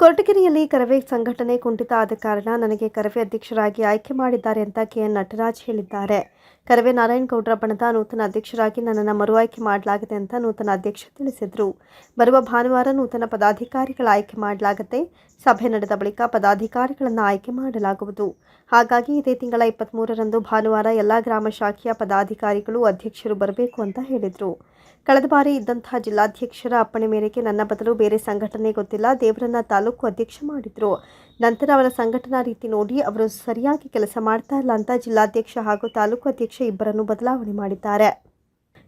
ಕೊರಟಗೆರೆಯಲ್ಲಿ ಕರವೇ ಸಂಘಟನೆ ಕುಂಠಿತ ಆದ ಕಾರಣ ನನಗೆ ಕರವೇ ಅಧ್ಯಕ್ಷರಾಗಿ ಆಯ್ಕೆ ಮಾಡಿದ್ದಾರೆ ಅಂತ ಕೆಎನ್ ನಟರಾಜ್ ಹೇಳಿದ್ದಾರೆ. ಕರವೇ ನಾರಾಯಣಗೌಡರ ಬಣದ ನೂತನ ಅಧ್ಯಕ್ಷರಾಗಿ ನನ್ನನ್ನು ಮರು ಆಯ್ಕೆ ಮಾಡಲಾಗಿದೆ ಅಂತ ನೂತನ ಅಧ್ಯಕ್ಷ ತಿಳಿಸಿದರು. ಬರುವ ಭಾನುವಾರ ನೂತನ ಪದಾಧಿಕಾರಿಗಳ ಆಯ್ಕೆ ಮಾಡಲಾಗುತ್ತೆ. ಸಭೆ ನಡೆದ ಬಳಿಕ ಪದಾಧಿಕಾರಿಗಳನ್ನು ಆಯ್ಕೆ ಮಾಡಲಾಗುವುದು. ಹಾಗಾಗಿ ಇದೇ ತಿಂಗಳ ಇಪ್ಪತ್ತ್ಮೂರರಂದು ಭಾನುವಾರ ಎಲ್ಲ ಗ್ರಾಮ ಶಾಖೆಯ ಪದಾಧಿಕಾರಿಗಳು ಅಧ್ಯಕ್ಷರು ಬರಬೇಕು ಅಂತ ಹೇಳಿದರು. ಕಳೆದ ಬಾರಿ ಇದ್ದಂತಹ ಜಿಲ್ಲಾಧ್ಯಕ್ಷರ ಅಪ್ಪಣೆ ಮೇರೆಗೆ ನನ್ನ ಬದಲು ಬೇರೆ ಸಂಘಟನೆ ಗೊತ್ತಿಲ್ಲ. ದೇವರನ್ನ ತಾಲೂಕು ಅಧ್ಯಕ್ಷ ಮಾಡಿದ್ರು. ನಂತರ ಅವರ ಸಂಘಟನಾ ರೀತಿ ನೋಡಿ ಅವರು ಸರಿಯಾಗಿ ಕೆಲಸ ಮಾಡ್ತಾ ಇಲ್ಲ ಅಂತ ಜಿಲ್ಲಾಧ್ಯಕ್ಷ ಹಾಗೂ ತಾಲೂಕು ಅಧ್ಯಕ್ಷ ಇಬ್ಬರನ್ನು ಬದಲಾವಣೆ ಮಾಡಿದ್ದಾರೆ.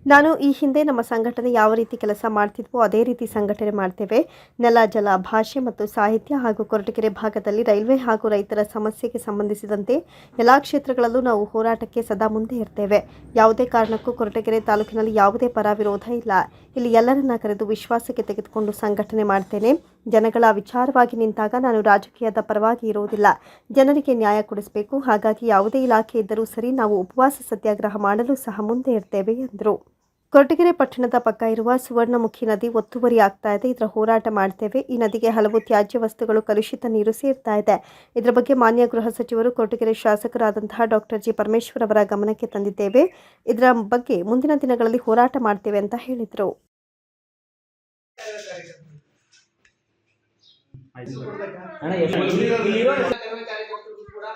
ನಾನು ಈ ಹಿಂದೆ ನಮ್ಮ ಸಂಘಟನೆ ಯಾವ ರೀತಿ ಕೆಲಸ ಮಾಡ್ತಿದ್ವೋ ಅದೇ ರೀತಿ ಸಂಘಟನೆ ಮಾಡ್ತೇವೆ. ನೆಲ, ಜಲ, ಭಾಷೆ ಮತ್ತು ಸಾಹಿತ್ಯ ಹಾಗೂ ಕೊರಟಗೆರೆ ಭಾಗದಲ್ಲಿ ರೈಲ್ವೆ ಹಾಗೂ ರೈತರ ಸಮಸ್ಯೆಗೆ ಸಂಬಂಧಿಸಿದಂತೆ ಎಲ್ಲ ಕ್ಷೇತ್ರಗಳಲ್ಲೂ ನಾವು ಹೋರಾಟಕ್ಕೆ ಸದಾ ಮುಂದೆ ಇರ್ತೇವೆ. ಯಾವುದೇ ಕಾರಣಕ್ಕೂ ಕೊರಟಗೆರೆ ತಾಲೂಕಿನಲ್ಲಿ ಯಾವುದೇ ಪರ ವಿರೋಧ ಇಲ್ಲ. ಇಲ್ಲಿ ಎಲ್ಲರನ್ನ ಕರೆದು ವಿಶ್ವಾಸಕ್ಕೆ ತೆಗೆದುಕೊಂಡು ಸಂಘಟನೆ ಮಾಡ್ತೇನೆ. ಜನಗಳ ವಿಚಾರವಾಗಿ ನಿಂತಾಗ ನಾನು ರಾಜಕೀಯದ ಪರವಾಗಿ ಇರುವುದಿಲ್ಲ. ಜನರಿಗೆ ನ್ಯಾಯ ಕೊಡಿಸಬೇಕು. ಹಾಗಾಗಿ ಯಾವುದೇ ಇಲಾಖೆ ಇದ್ದರೂ ಸರಿ ನಾವು ಉಪವಾಸ ಸತ್ಯಾಗ್ರಹ ಮಾಡಲು ಸಹ ಮುಂದೆ ಇರ್ತೇವೆ, ಎಂದರು. ಕೊರಟಗೆರೆ ಪಟ್ಟಣದ ಪಕ್ಕ ಇರುವ ಸುವರ್ಣಮುಖಿ ನದಿ ಒತ್ತುವರಿ ಆಗ್ತಾ ಇದೆ. ಇದರ ಹೋರಾಟ ಮಾಡ್ತೇವೆ. ಈ ನದಿಗೆ ಹಲವು ತ್ಯಾಜ್ಯ ವಸ್ತುಗಳು ಕಲುಷಿತ ನೀರು ಸೇರ್ತಾ ಇದೆ. ಇದರ ಬಗ್ಗೆ ಮಾನ್ಯ ಗೃಹ ಸಚಿವರು ಕೊರಟಗೆರೆ ಶಾಸಕರಾದಂತಹ ಡಾಕ್ಟರ್ ಜಿ. ಪರಮೇಶ್ವರ್ ಅವರ ಗಮನಕ್ಕೆ ತಂದಿದ್ದೇವೆ. ಇದರ ಬಗ್ಗೆ ಮುಂದಿನ ದಿನಗಳಲ್ಲಿ ಹೋರಾಟ ಮಾಡ್ತೇವೆ ಅಂತ ಹೇಳಿದರು ಅಣ್ಣ ಎಷ್ಟು ಇಲ್ಲಿರೋ ಕರ್ಮೆ ಕಾರ್ಯಕರ್ತರಿಗೂ ಕೂಡ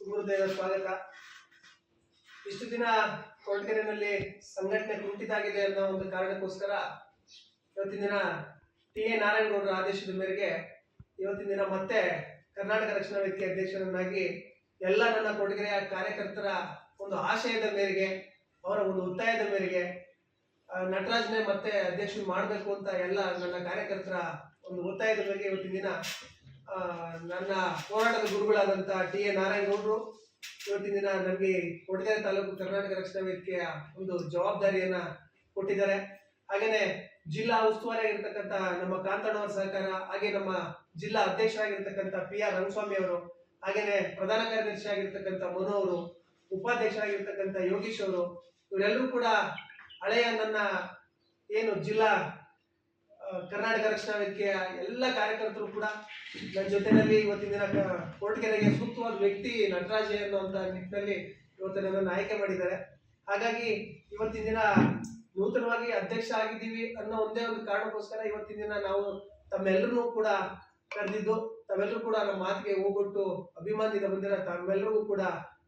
ಸುಹೃದಯ ಸ್ವಾಗತ ಇಷ್ಟು ದಿನ ಕೊಳ್ಕೆರೆನಲ್ಲಿ ಸಂಘಟನೆ ಕುಂಠಿತಾಗಿದೆ ಅನ್ನೋ ಒಂದು ಕಾರಣಕ್ಕೋಸ್ಕರ ಇವತ್ತಿನ ದಿನ ಟಿ ಎ ನಾರಾಯಣಗೌಡರ ಆದೇಶದ ಮೇರೆಗೆ ಇವತ್ತಿನ ದಿನ ಮತ್ತೆ ಕರ್ನಾಟಕ ರಕ್ಷಣಾ ವೇದಿಕೆ ಅಧ್ಯಕ್ಷರನ್ನಾಗಿ ಎಲ್ಲ ನನ್ನ ಕೊಡುಗೆರೆಯ ಕಾರ್ಯಕರ್ತರ ಒಂದು ಆಶಯದ ಮೇರೆಗೆ, ಅವರ ಒಂದು ಒತ್ತಾಯದ ಮೇರೆಗೆ ನಟರಾಜ್ನೇ ಮತ್ತೆ ಅಧ್ಯಕ್ಷರು ಮಾಡಬೇಕು ಅಂತ ಎಲ್ಲ ನನ್ನ ಕಾರ್ಯಕರ್ತರ ಒಂದು ಒತ್ತಾಯದ ಮೇರೆಗೆ ಇವತ್ತಿನ ದಿನ ನನ್ನ ಹೋರಾಟದ ಗುರುಗಳಾದಂಥ ಟಿ ಎ ನಾರಾಯಣಗೌಡರು ಇವತ್ತಿನ ದಿನ ನನಗೆ ಕೊಡಗೇರಿ ತಾಲೂಕು ಕರ್ನಾಟಕ ರಕ್ಷಣಾ ವೇದಿಕೆಯ ಒಂದು ಜವಾಬ್ದಾರಿಯನ್ನ ಕೊಟ್ಟಿದ್ದಾರೆ. ಹಾಗೇನೆ ಜಿಲ್ಲಾ ಉಸ್ತುವಾರಿ ಆಗಿರ್ತಕ್ಕಂಥ ನಮ್ಮ ಕಾಂತಣ್ಣವರ ಸಹಕಾರ, ಹಾಗೆ ನಮ್ಮ ಜಿಲ್ಲಾ ಅಧ್ಯಕ್ಷರಾಗಿರ್ತಕ್ಕಂಥ ಪಿ ಆರ್ ರಂಗಸ್ವಾಮಿ ಅವರು, ಹಾಗೇನೆ ಪ್ರಧಾನ ಕಾರ್ಯದರ್ಶಿ ಆಗಿರ್ತಕ್ಕಂಥ ಮನು ಅವರು ಉಪಾಧ್ಯಕ್ಷರಾಗಿರ್ತಕ್ಕಂಥ ಯೋಗೀಶ್ ಅವರು, ಇವರೆಲ್ಲರೂ ಕೂಡ ಹಳೆಯ ನನ್ನ ಏನು ಜಿಲ್ಲಾ ಕರ್ನಾಟಕ ರಕ್ಷಣಾ ವೇದಿಕೆಯ ಎಲ್ಲ ಕಾರ್ಯಕರ್ತರು ಕೂಡ ನನ್ನ ಜೊತೆಯಲ್ಲಿ ಇವತ್ತಿನ ದಿನ ಕ- ಕೆರೆಗೆ ಸೂಕ್ತವಾದ ವ್ಯಕ್ತಿ ನಟರಾಜ ಅನ್ನುವಂತ ನಿಟ್ಟಿನಲ್ಲಿ ಇವತ್ತು ನನ್ನನ್ನು ಆಯ್ಕೆ ಮಾಡಿದ್ದಾರೆ. ಹಾಗಾಗಿ ಇವತ್ತಿನ ದಿನ ನೂತನವಾಗಿ ಅಧ್ಯಕ್ಷ ಆಗಿದ್ದೀವಿ ಅನ್ನೋ ಒಂದೇ ಒಂದು ಕಾರಣಕ್ಕೋಸ್ಕರ ಇವತ್ತಿನ ದಿನ ನಾವು ತಮ್ಮೆಲ್ಲರೂ ಕೂಡ ಕರೆದಿದ್ದು ತಾವೆಲ್ಲರೂ ಕೂಡ ನಮ್ಮ ಮಾತಿಗೆ ಹೋಗ್ಬಿಟ್ಟು ಅಭಿಮಾನದಿಂದ ಬಂದಿರ ತಮ್ಮೆಲ್ಲರಿಗೂ ಕೂಡ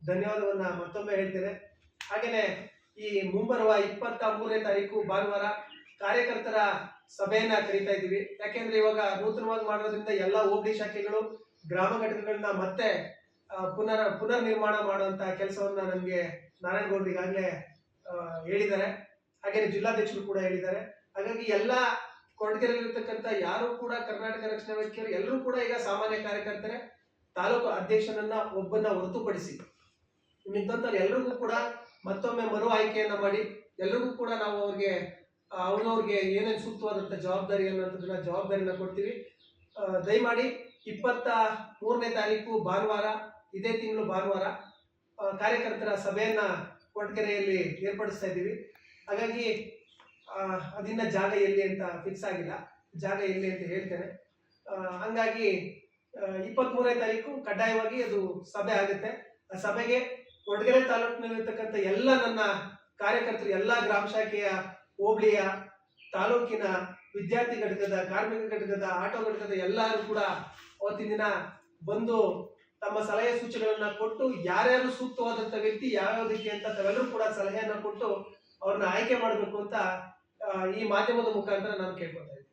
ಧನ್ಯವಾದವನ್ನ ಮತ್ತೊಮ್ಮೆ ಹೇಳ್ತೇನೆ. ಹಾಗೇನೆ ಈ ಮುಂಬರುವ ಇಪ್ಪತ್ತ ಮೂರನೇ ತಾರೀಕು ಭಾನುವಾರ ಕಾರ್ಯಕರ್ತರ ಸಭೆಯನ್ನ ಕರೀತಾ ಇದ್ದೀವಿ. ಯಾಕೆಂದ್ರೆ ಇವಾಗ ನೂತನವಾಗಿ ಮಾಡೋದ್ರಿಂದ ಎಲ್ಲ ಹೋಬಳಿ ಶಾಖೆಗಳು, ಗ್ರಾಮ ಘಟಕಗಳನ್ನ ಮತ್ತೆ ಪುನರ್ ಪುನರ್ ನಿರ್ಮಾಣ ಮಾಡುವಂತ ಕೆಲಸವನ್ನ ನಮಗೆ ನಾರಾಯಣಗೌಡರು ಈಗಾಗಲೇ ಹೇಳಿದ್ದಾರೆ. ಹಾಗೆ ಜಿಲ್ಲಾಧ್ಯಕ್ಷರು ಕೂಡ ಹೇಳಿದ್ದಾರೆ. ಹಾಗಾಗಿ ಎಲ್ಲ ಕೊರಟಗೆರೆಯಲ್ಲಿರ್ತಕ್ಕಂಥ ಯಾರು ಕೂಡ ಕರ್ನಾಟಕ ರಕ್ಷಣಾ ವೇದಿಕೆಯವರು ಎಲ್ಲರೂ ಕೂಡ ಈಗ ಸಾಮಾನ್ಯ ಕಾರ್ಯಕರ್ತರೆ, ತಾಲೂಕು ಅಧ್ಯಕ್ಷನನ್ನ ಒಬ್ಬನ್ನ ಹೊರತುಪಡಿಸಿ. ಮಿಕ್ಕಂತವ್ರು ಎಲ್ರಿಗೂ ಕೂಡ ಮತ್ತೊಮ್ಮೆ ಮರು ಆಯ್ಕೆಯನ್ನ ಮಾಡಿ, ಎಲ್ರಿಗೂ ಕೂಡ ನಾವು ಅವ್ರಿಗೆ ಅವ್ರವ್ರಿಗೆ ಏನೇನು ಸೂಕ್ತವಾದಂಥ ಜವಾಬ್ದಾರಿ ಅನ್ನೋದನ್ನ ಜವಾಬ್ದಾರಿನ ಕೊಡ್ತೀವಿ. ದಯಮಾಡಿ ಇಪ್ಪತ್ತ ಮೂರನೇ ತಾರೀಕು ಭಾನುವಾರ, ಇದೇ ತಿಂಗಳು ಭಾನುವಾರ ಕಾರ್ಯಕರ್ತರ ಸಭೆಯನ್ನು ಕೊಟ್ಟಕೆರೆಯಲ್ಲಿ ಏರ್ಪಡಿಸ್ತಾ ಇದ್ದೀವಿ. ಹಾಗಾಗಿ ಅದಿನ್ನ ಜಾಗ ಎಲ್ಲಿ ಅಂತ ಫಿಕ್ಸ್ ಆಗಿಲ್ಲ. ಜಾಗ ಎಲ್ಲಿ ಅಂತ ಹೇಳ್ತೇನೆ. ಹಂಗಾಗಿ ಹಂಗಾಗಿ ಇಪ್ಪತ್ತ್ಮೂರನೇ ತಾರೀಕು ಕಡ್ಡಾಯವಾಗಿ ಅದು ಸಭೆ ಆಗುತ್ತೆ. ಆ ಸಭೆಗೆ ಕೊಡಗೆರೆ ತಾಲೂಕಿನಲ್ಲಿರ್ತಕ್ಕಂಥ ಎಲ್ಲ ನನ್ನ ಕಾರ್ಯಕರ್ತರು, ಎಲ್ಲ ಗ್ರಾಮ ಶಾಖೆಯ ಹೋಬಳಿಯ ತಾಲೂಕಿನ ವಿದ್ಯಾರ್ಥಿ ಘಟಕದ, ಕಾರ್ಮಿಕ ಘಟಕದ, ಆಟೋ ಘಟಕದ ಎಲ್ಲರೂ ಕೂಡ ಅವತ್ತಿನ ದಿನ ಬಂದು ತಮ್ಮ ಸಲಹೆ ಸೂಚನೆಗಳನ್ನ ಕೊಟ್ಟು ಯಾರ್ಯಾರು ಸೂಕ್ತವಾದಂತ ವ್ಯಕ್ತಿ ಯಾವ್ಯಾವುದಕ್ಕೆ ಅಂತ ತಾವೆಲ್ಲರೂ ಕೂಡ ಸಲಹೆಯನ್ನ ಕೊಟ್ಟು ಅವ್ರನ್ನ ಆಯ್ಕೆ ಮಾಡಬೇಕು ಅಂತ ಈ ಮಾಧ್ಯಮದ ಮುಖಾಂತರ ನಾನು ಕೇಳ್ಕೊತಾ ಇದ್ದೀನಿ.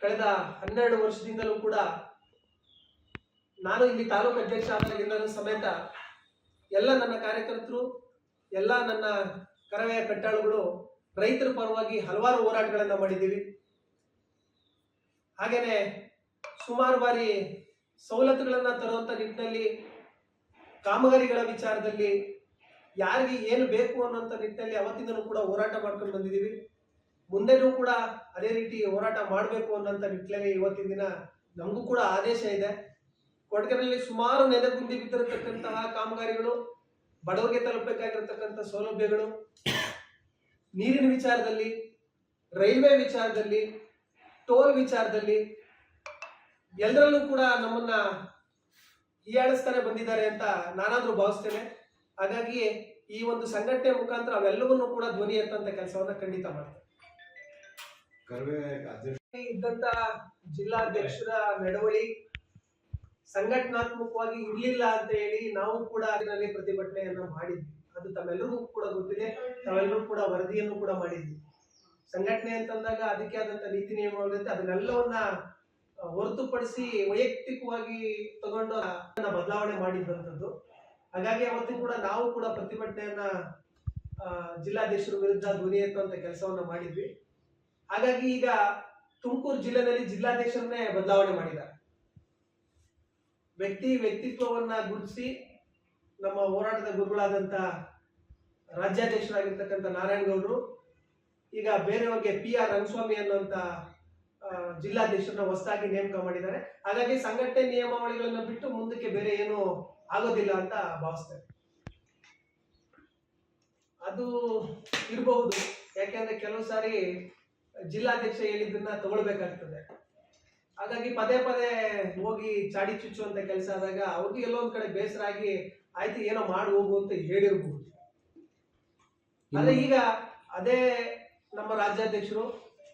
ಕಳೆದ ಹನ್ನೆರಡು ವರ್ಷದಿಂದಲೂ ಕೂಡ ನಾನು ಇಲ್ಲಿ ತಾಲೂಕು ಅಧ್ಯಕ್ಷ ಆದಾಗಿಂದಲೂ ಸಮೇತ ಎಲ್ಲ ನನ್ನ ಕಾರ್ಯಕರ್ತರು, ಎಲ್ಲ ನನ್ನ ಕರವೆಯ ಕಟ್ಟಾಳುಗಳು ರೈತರ ಪರವಾಗಿ ಹಲವಾರು ಹೋರಾಟಗಳನ್ನು ಮಾಡಿದ್ದೀವಿ. ಹಾಗೆಯೇ ಸುಮಾರು ಬಾರಿ ಸವಲತ್ತುಗಳನ್ನು ತರುವಂಥ ನಿಟ್ಟಿನಲ್ಲಿ, ಕಾಮಗಾರಿಗಳ ವಿಚಾರದಲ್ಲಿ ಯಾರಿಗೆ ಏನು ಬೇಕು ಅನ್ನೋಂಥ ನಿಟ್ಟಿನಲ್ಲಿ ಅವತ್ತಿಂದಲೂ ಕೂಡ ಹೋರಾಟ ಮಾಡ್ಕೊಂಡು ಬಂದಿದ್ದೀವಿ. ಮುಂದೆನೂ ಕೂಡ ಅದೇ ರೀತಿ ಹೋರಾಟ ಮಾಡಬೇಕು ಅನ್ನೋಂಥ ನಿಟ್ಟಿನಲ್ಲಿ ಇವತ್ತಿನ ದಿನ ನಮಗೂ ಕೂಡ ಆದೇಶ ಇದೆ. ಕೊಡಗಿನಲ್ಲಿ ಸುಮಾರು ನೆನೆಗುಂದಿ ಬಿದ್ದಿರತಕ್ಕಂತಹ ಕಾಮಗಾರಿಗಳು ಬಡವರಿಗೆ ತಲುಪಬೇಕಾಗಿರತಕ್ಕಂಥ ಸೌಲಭ್ಯಗಳು ನೀರಿನ ವಿಚಾರದಲ್ಲಿ ರೈಲ್ವೆ ವಿಚಾರದಲ್ಲಿ ಟೋಲ್ ವಿಚಾರದಲ್ಲಿ ಎಲ್ಲರಲ್ಲೂ ಕೂಡ ನಮ್ಮನ್ನ ಹೀಯಾಡಿಸ್ತಾನೆ ಬಂದಿದ್ದಾರೆ ಅಂತ ನಾನಾದರೂ ಭಾವಿಸ್ತೇನೆ. ಹಾಗಾಗಿ ಈ ಒಂದು ಸಂಘಟನೆ ಮುಖಾಂತರ ಅವೆಲ್ಲವನ್ನೂ ಕೂಡ ಧ್ವನಿ ಎತ್ತಂತ ಕೆಲಸವನ್ನ ಖಂಡಿತ ಮಾಡ್ತಾರೆ ಇದ್ದಂತ ಜಿಲ್ಲಾಧ್ಯಕ್ಷರ ನಡವಳಿ ಸಂಘಟನಾತ್ಮಕವಾಗಿ ಇರ್ಲಿಲ್ಲ ಅಂತ ಹೇಳಿ ನಾವು ಕೂಡ ಅದರಲ್ಲಿ ಪ್ರತಿಭಟನೆಯನ್ನ ಮಾಡಿದ್ವಿ. ಅದು ತಮ್ಮೆಲ್ಲರಿಗೂ ಕೂಡ ಗೊತ್ತಿದೆ ತಾವೆಲ್ಲರೂ ಕೂಡ ವರದಿಯನ್ನು ಕೂಡ ಮಾಡಿದ್ವಿ. ಸಂಘಟನೆ ಅಂತಂದಾಗ ಅದಕ್ಕೆ ಆದಂತ ನೀತಿ ನಿಯಮಗಳಿರುತ್ತೆ ಅದನ್ನೆಲ್ಲವನ್ನ ಹೊರತುಪಡಿಸಿ ವೈಯಕ್ತಿಕವಾಗಿ ತಗೊಂಡು ಬದಲಾವಣೆ ಮಾಡಿದ್ದಂಥದ್ದು ಹಾಗಾಗಿ ಅವತ್ತು ಕೂಡ ನಾವು ಕೂಡ ಪ್ರತಿಭಟನೆಯನ್ನ ಜಿಲ್ಲಾಧೀಶರ ವಿರುದ್ಧ ಧ್ವನಿ ಎತ್ತುವಂತ ಕೆಲಸವನ್ನ ಮಾಡಿದ್ವಿ. ಹಾಗಾಗಿ ಈಗ ತುಮಕೂರು ಜಿಲ್ಲೆಯಲ್ಲಿ ಜಿಲ್ಲಾಧ್ಯಕ್ಷರನ್ನೇ ಬದಲಾವಣೆ ಮಾಡಿದ್ದಾರೆ. ವ್ಯಕ್ತಿ ವ್ಯಕ್ತಿತ್ವವನ್ನ ಗುರುತಿಸಿ ನಮ್ಮ ಹೋರಾಟದ ಗುರುಗಳಾದಂತ ರಾಜ್ಯಾಧ್ಯಕ್ಷರಾಗಿರ್ತಕ್ಕಂಥ ನಾರಾಯಣಗೌಡರು ಈಗ ಬೇರೆಯವರಿಗೆ ಪಿ ಆರ್ ರಂಗಸ್ವಾಮಿ ಅನ್ನುವಂತ ಆ, ಜಿಲ್ಲಾಧ್ಯಕ್ಷರನ್ನ ಹೊಸದಾಗಿ ನೇಮಕ ಮಾಡಿದ್ದಾರೆ. ಹಾಗಾಗಿ ಸಂಘಟನೆ ನಿಯಮಾವಳಿಗಳನ್ನ ಬಿಟ್ಟು ಮುಂದಕ್ಕೆ ಬೇರೆ ಏನು ಆಗೋದಿಲ್ಲ ಅಂತ ಭಾವಿಸ್ತೇನೆ. ಅದು ಇರಬಹುದು. ಯಾಕೆಂದ್ರೆ ಕೆಲವು ಸಾರಿ ಜಿಲ್ಲಾಧ್ಯಕ್ಷ ಹೇಳಿದ್ದನ್ನ ತಗೊಳ್ಬೇಕಾಗ್ತದೆ. ಹಾಗಾಗಿ ಪದೇ ಪದೇ ಹೋಗಿ ಚಾಡಿ ಚುಚ್ಚುವಂತ ಕೆಲಸ ಆದಾಗ ಅವ್ರಿಗೆ ಎಲ್ಲೋ ಒಂದ್ ಕಡೆ ಬೇಸರ ಆಗಿ ಆಯ್ತು ಏನೋ ಮಾಡಿ ಹೋಗು ಅಂತ ಹೇಳಿರ್ಬೋದು. ಆದ್ರೆ ಈಗ ಅದೇ ನಮ್ಮ ರಾಜ್ಯಾಧ್ಯಕ್ಷರು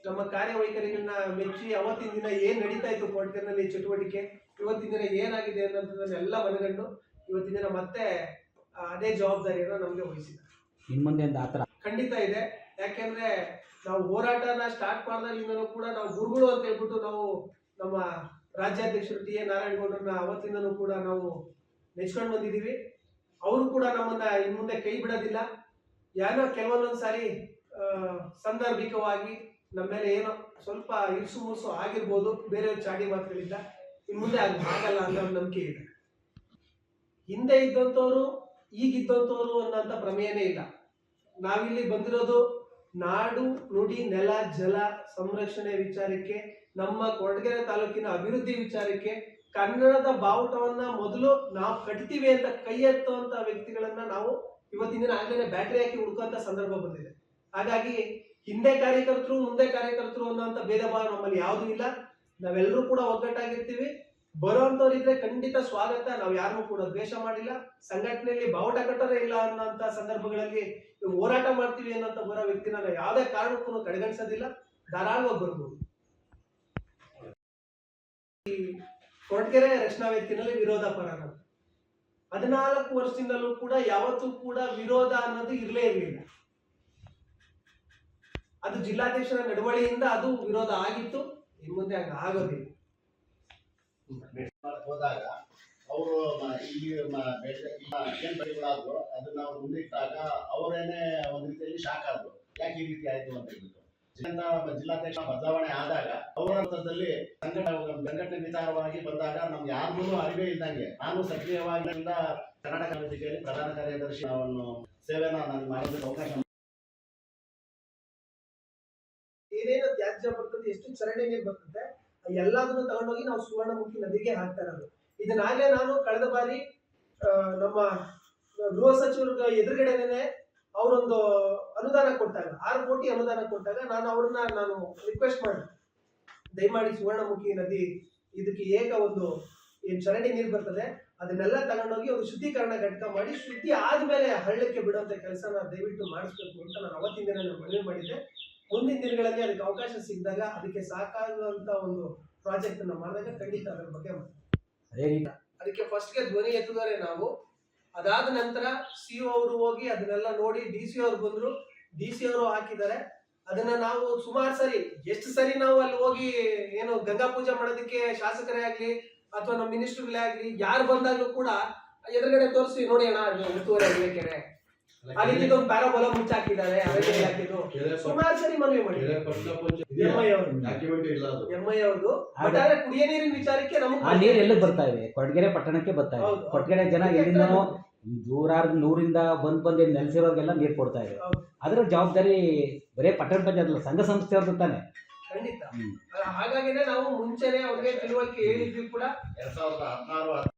ನಮ್ಮ ಕಾರ್ಯವೈಖರಿಗಳನ್ನ ಮೆಚ್ಚಿ ಅವತ್ತಿನ ದಿನ ಏನ್ ನಡೀತಾ ಇತ್ತು ಕೋಟೆನಲ್ಲಿ ಚಟುವಟಿಕೆ ಇವತ್ತಿನ ದಿನ ಏನಾಗಿದೆ ಅನ್ನೋದನ್ನೆಲ್ಲ ಮನಗಂಡು ಇವತ್ತಿನ ದಿನ ಮತ್ತೆ ಅದೇ ಜವಾಬ್ದಾರಿಯನ್ನ ನಮ್ಗೆ ಮುಂದೆ ಅಂತ ಖಂಡಿತ ಇದೆ. ಯಾಕೆಂದ್ರೆ ನಾವು ಹೋರಾಟನ ಸ್ಟಾರ್ಟ್ ಮಾಡಿದಾಗಿಂದನೂ ಕೂಡ ನಾವು ಗುರುಗಳು ಅಂತ ಹೇಳ್ಬಿಟ್ಟು ನಾವು ನಮ್ಮ ರಾಜ್ಯಾಧ್ಯಕ್ಷರು ಟಿ ಎ ನಾರಾಯಣಗೌಡರನ್ನ ಅವತ್ತಿಂದನೂ ಕೂಡ ನಾವು ನೆಚ್ಕೊಂಡು ಬಂದಿದ್ದೀವಿ. ಅವರು ಕೂಡ ನಮ್ಮನ್ನ ಇನ್ ಮುಂದೆ ಕೈ ಬಿಡೋದಿಲ್ಲ. ಯಾರೋ ಕೆಲವೊಂದೊಂದು ಸಾರಿ ಸಂದರ್ಭಿಕವಾಗಿ ನಮ್ಮ ಮೇಲೆ ಏನೋ ಸ್ವಲ್ಪ ಇರ್ಸು ಮುರ್ಸು ಆಗಿರ್ಬೋದು, ಬೇರೆ ಚಾಡಿ ಮಾತುಗಳಿಂದ ಇನ್ ಮುಂದೆ ಆಗ ಆಗಲ್ಲ ಅನ್ನೋ ನಂಬಿಕೆ ಇದೆ. ಹಿಂದೆ ಇದ್ದಂಥವ್ರು ಈಗಿದ್ದಂಥವ್ರು ಅನ್ನೋಂಥ ಪ್ರಮೇಯನೇ ಇಲ್ಲ. ನಾವಿಲ್ಲಿ ಬಂದಿರೋದು ನಾಡು, ನುಡಿ, ನೆಲ, ಜಲ ಸಂರಕ್ಷಣೆ ವಿಚಾರಕ್ಕೆ ನಮ್ಮ ಕೊರಟಗೆರೆ ತಾಲೂಕಿನ ಅಭಿವೃದ್ಧಿ ವಿಚಾರಕ್ಕೆ ಕನ್ನಡದ ಬಾವುಟವನ್ನ ಮೊದಲು ನಾವು ಕಟ್ತೀವಿ ಅಂತ ಕೈ ಎತ್ತುವಂತ ವ್ಯಕ್ತಿಗಳನ್ನ ನಾವು ಇವತ್ತಿನ ದಿನ ಆಗ್ಲೇ ಬ್ಯಾಟ್ರಿ ಹಾಕಿ ಹುಡುಕುವಂತ ಸಂದರ್ಭ ಬಂದಿದೆ. ಹಾಗಾಗಿ ಹಿಂದೆ ಕಾರ್ಯಕರ್ತರು, ಮುಂದೆ ಕಾರ್ಯಕರ್ತರು ಅನ್ನೋಂಥ ಭೇದ ಭಾವ ನಮ್ಮಲ್ಲಿ ಯಾವುದೂ ಇಲ್ಲ. ನಾವೆಲ್ಲರೂ ಕೂಡ ಒಗ್ಗಟ್ಟಾಗಿರ್ತೀವಿ. ಬರುವಂತವ್ರಿದ್ರೆ ಖಂಡಿತ ಸ್ವಾಗತ. ನಾವು ಯಾರನ್ನೂ ಕೂಡ ದ್ವೇಷ ಮಾಡಿಲ್ಲ. ಸಂಘಟನೆಯಲ್ಲಿ ಬಾವುಟ ಕಟ್ಟೋದೇ ಇಲ್ಲ ಅನ್ನೋಂಥ ಸಂದರ್ಭಗಳಲ್ಲಿ ಹೋರಾಟ ಮಾಡ್ತೀವಿ ಅನ್ನೋಂಥ ಬರೋ ವ್ಯಕ್ತಿನ ನಾವು ಯಾವುದೇ ಕಾರಣಕ್ಕೂ ಕಡೆಗಣಿಸೋದಿಲ್ಲ ಧಾರಾಳವಾಗಿ ಬರ್ಬೋದು. ಕೊರಟಗೆರೆ ರಕ್ಷಣಾ ವೇದಿಕೆನಲ್ಲಿ ವಿರೋಧ ಪರ ನಾನು ಹದಿನಾಲ್ಕು ವರ್ಷದಿಂದಲೂ ಕೂಡ ಯಾವತ್ತೂ ಕೂಡ ವಿರೋಧ ಅನ್ನೋದು ಇರಲೇ ಇರಲಿಲ್ಲ. ಅದು ಜಿಲ್ಲಾಧ್ಯಕ್ಷರ ನಡವಳಿಯಿಂದ ಅದು ವಿರೋಧ ಆಗಿತ್ತು, ಇನ್ ಮುಂದೆ ಹಂಗ ಆಗೋದಿಲ್ಲ. ಹೋದಾಗ ಅವರು ಅದನ್ನ ಅವ್ರು ಮುಂದಿಟ್ಟಾಗ ಅವರೇನೆ ಒಂದ್ ರೀತಿಯಲ್ಲಿ ಶಾಕ್ ಆದ್ರು. ಯಾಕೆ ಈ ರೀತಿ ಆಯ್ತು ಅಂತ ಜಿಲ್ಲಾ ಜಿಲ್ಲಾಧ್ಯಕ್ಷ ಬದಲಾವಣೆ ಆದಾಗ ಅವರ ಹಂತದಲ್ಲಿ ಸಂಘಟನೆ ವಿಚಾರವಾಗಿ ಬಂದಾಗ ನಮ್ಗೆ ಯಾರಿಗೂ ಅರಿವೇ ಇದ್ದಂಗೆ ನಾನು ಸಕ್ರಿಯವಾಗಿ ಕರ್ನಾಟಕ ವೇದಿಕೆಯಲ್ಲಿ ಪ್ರಧಾನ ಕಾರ್ಯದರ್ಶಿ ಅವನು ಸೇವೆನ ನಾನು ಮಾಡಿದ ಅವಕಾಶ ಏನೇನು ತ್ಯಾಜ್ಯ ಬರ್ತದೆ, ಎಷ್ಟು ಚರಂಡಿ ನೀರು ಬರ್ತದೆ, ಎಲ್ಲದನ್ನು ತಗೊಂಡೋಗಿ ನಾವು ಸುವರ್ಣಮುಖಿ ನದಿಗೆ ಹಾಕ್ತಾ ಇರೋದು. ಇದನ್ನಾಗಲೇ ನಾನು ಕಳೆದ ಬಾರಿ ನಮ್ಮ ಗೃಹ ಸಚಿವರ ಎದುರುಗಡೆನೆ ಅವರೊಂದು ಅನುದಾನ ಕೊಟ್ಟಾಗ ಆರು ಕೋಟಿ ಅನುದಾನ ಕೊಟ್ಟಾಗ ನಾನು ಅವ್ರನ್ನ ನಾನು ರಿಕ್ವೆಸ್ಟ್ ಮಾಡಿ ದಯಮಾಡಿ ಸುವರ್ಣಮುಖಿ ನದಿ ಇದಕ್ಕೆ ಏಕ ಒಂದು ಏನ್ ಚರಂಡಿ ನೀರು ಬರ್ತದೆ ಅದನ್ನೆಲ್ಲ ತಗೊಂಡೋಗಿ ಒಂದು ಶುದ್ಧೀಕರಣ ಘಟಕ ಮಾಡಿ ಶುದ್ಧಿ ಆದ್ಮೇಲೆ ಹಳ್ಳಕ್ಕೆ ಬಿಡುವಂತ ಕೆಲಸನ ದಯವಿಟ್ಟು ಮಾಡಿಸ್ಬೇಕು ಅಂತ ನಾನು ಅವತ್ತಿನ ದಿನ ನಾನು ಮನವಿ ಮಾಡಿದ್ದೆ. ಮುಂದಿನ ದಿನಗಳಲ್ಲಿ ಅದಕ್ಕೆ ಅವಕಾಶ ಸಿಕ್ಕಿದಾಗ ಅದಕ್ಕೆ ಸಾಕಾಗುವಂತ ಒಂದು ಪ್ರಾಜೆಕ್ಟ್ ಅನ್ನ ಮಾಡಿದಾಗ ಖಂಡಿತ ಅದರ ಬಗ್ಗೆ ಮಾತಾಡ್ತೀನಿ. ಅದೇ ರೀತಿ. ಅದಕ್ಕೆ ಫಸ್ಟ್ಗೆ ಧ್ವನಿ ಎತ್ತಿದರೆ ನಾವು. ಅದಾದ ನಂತರ ಸಿ ಅವರು ಹೋಗಿ ಅದನ್ನೆಲ್ಲ ನೋಡಿ ಡಿ ಸಿ ಅವ್ರು ಬಂದ್ರು. ಡಿ ಸಿ ಅವರು ಹಾಕಿದ್ದಾರೆ. ಅದನ್ನ ನಾವು ಸುಮಾರು ಸರಿ, ಎಷ್ಟು ಸರಿ ನಾವು ಅಲ್ಲಿ ಹೋಗಿ ಏನು ಗಂಗಾ ಪೂಜೆ ಮಾಡೋದಕ್ಕೆ ಶಾಸಕರೇ ಆಗ್ಲಿ ಅಥವಾ ನಮ್ಮ ಮಿನಿಸ್ಟರ್ಗಳೇ ಆಗ್ಲಿ, ಯಾರು ಬಂದಾಗ್ಲೂ ಕೂಡ ಎದುರುಗಡೆ ತೋರಿಸಿ, ನೋಡಿ ಅಣ್ಣ ಅಗಲಿಕೆರೆ ಅಲ್ಲಿ ಒಂದು ಪ್ಯಾರಾಬೋಲ ಮುಚ್ಚಾಕಿದ್ದಾರೆ ಅರಣ್ಯ ಇಲಾಖೆದು ಸುಮಾರು ಸರಿ ಮನವಿ ಮಾಡಿ ಎಂ ಐ ಅವರು ಡಾಕ್ಯುಮೆಂಟ್ ಇಲ್ಲ ಅದು. ಎಂ ಐ ಅವ್ರದ್ದು. ಬಟ್ ಆದ್ರೆ ಕುಡಿಯ ನೀರಿನ ವಿಚಾರಕ್ಕೆ ಆ ನಮಗೆ ನೀರು ಎಲ್ಲಿಗೆ ಬರ್ತಾ ಇವೆ ಕೊಡಗೆರೆ ಪಟ್ಟಣಕ್ಕೆ ಬರ್ತಾ ಇವೆ ಕೊಡ್ಗೆರೆ ಕೊಡಗೆರೆ ಜನ ಎಲ್ಲಿಂದನೋ ದೂರಾರ್ ನೂರಿಂದ ಬಂದ್ ಬಂದು ನೆಲೆಸಿರೋರಿಗೆಲ್ಲ ನೀರು ಕೊಡ್ತಾ ಇದೆ. ಅದರ ಜವಾಬ್ದಾರಿ ಬರೇ ಪಟ್ಟಣ ಪಂಚಾಯತ್ ಅಲ್ಲ ಸಂಘ ಸಂಸ್ಥೆಯವ್ರದ್ದು ತಾನೆ. ಖಂಡಿತ. ಹಾಗಾಗಿನೇ ನಾವು ಮುಂಚೆನೆ ಅವ್ರಿಗೆ ತಿಳುವಳಿಕೆ ಹೇಳಿದ್ವಿ ಕೂಡ. ಎರಡ್ ಸಾವಿರದ ಹದಿನಾರು